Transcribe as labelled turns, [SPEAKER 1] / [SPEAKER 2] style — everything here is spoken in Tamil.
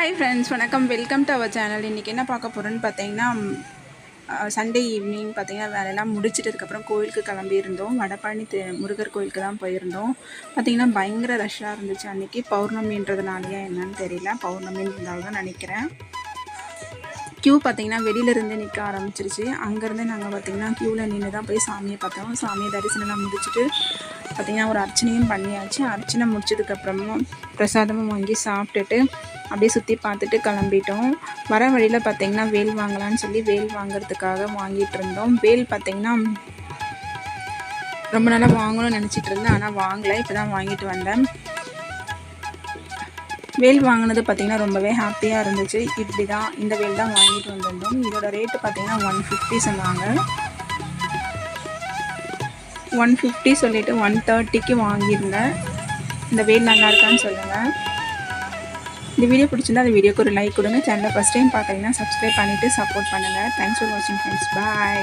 [SPEAKER 1] ஃப்ரெண்ட்ஸ் வணக்கம். வெல்கம் டு அவர் சேனல் இன்றைக்கி என்ன பார்க்க போகிறோன்னு பார்த்தீங்கன்னா சண்டே ஈவினிங் பார்த்தீங்கன்னா வேலையெல்லாம் முடிச்சிட்டதுக்கப்புறம் கோயிலுக்கு கிளம்பியிருந்தோம். வடபழனி தி முருகர் கோயிலுக்கு தான் போயிருந்தோம். பார்த்திங்கன்னா பயங்கர ரஷ்ஷாக இருந்துச்சு. அன்றைக்கி பௌர்ணமின்றதுனாலயா என்னன்னு தெரியல. பௌர்ணமின்றதால தான் நினைக்கிறேன். க்யூ பார்த்திங்கன்னா வெளியிலேருந்து நிற்க ஆரம்பிச்சிருச்சு. அங்கேருந்து நாங்கள் பார்த்திங்கன்னா க்யூவில் நின்று தான் போய் சாமியை பார்த்தோம். சாமியை தரிசனம்லாம் முடிச்சுட்டு பார்த்தீங்கன்னா ஒரு அர்ச்சனையும் பண்ணியாச்சு. அர்ச்சனை முடிச்சதுக்கப்புறமும் பிரசாதமும் வாங்கி சாப்பிட்டுட்டு அப்படியே சுற்றி பார்த்துட்டு கிளம்பிட்டோம். வர வழியில் பார்த்திங்கன்னா வேல் வாங்கலாம்னு சொல்லி வேல் வாங்குறதுக்காக வாங்கிட்டு இருந்தோம். வேல் பார்த்திங்கன்னா ரொம்ப நாளாக வாங்கணும்னு நினச்சிட்டு இருந்தேன். ஆனால் வாங்கலை. இப்போ தான் வாங்கிட்டு வந்தேன். வேல் வாங்கினது பார்த்திங்கன்னா ரொம்பவே ஹாப்பியாக இருந்துச்சு. இப்படி தான் இந்த வேல் தான் வாங்கிட்டு வந்திருந்தோம். இதோட ரேட்டு பார்த்திங்கன்னா ஒன் ஃபிஃப்டி சொன்னாங்க. ஒன் ஃபிஃப்டி சொல்லிவிட்டு ஒன் தேர்ட்டிக்கு வாங்கியிருந்தேன். இந்த வேல் நல்லா இருக்கான்னு சொல்லுங்கள் இந்த வீடியோ பிடிச்சிருந்தா அந்த வீடியோக்கு ஒரு லைக் கொடுங்க. சேனலை ஃபஸ்ட் டைம் பார்க்குறீங்கன்னா சப்ஸ்கிரைப் பண்ணிவிட்டு சப்போர்ட் பண்ணுங்கள் தேங்க்ஸ் ஃபார் வாட்சிங் ஃப்ரெண்ட்ஸ் பாய்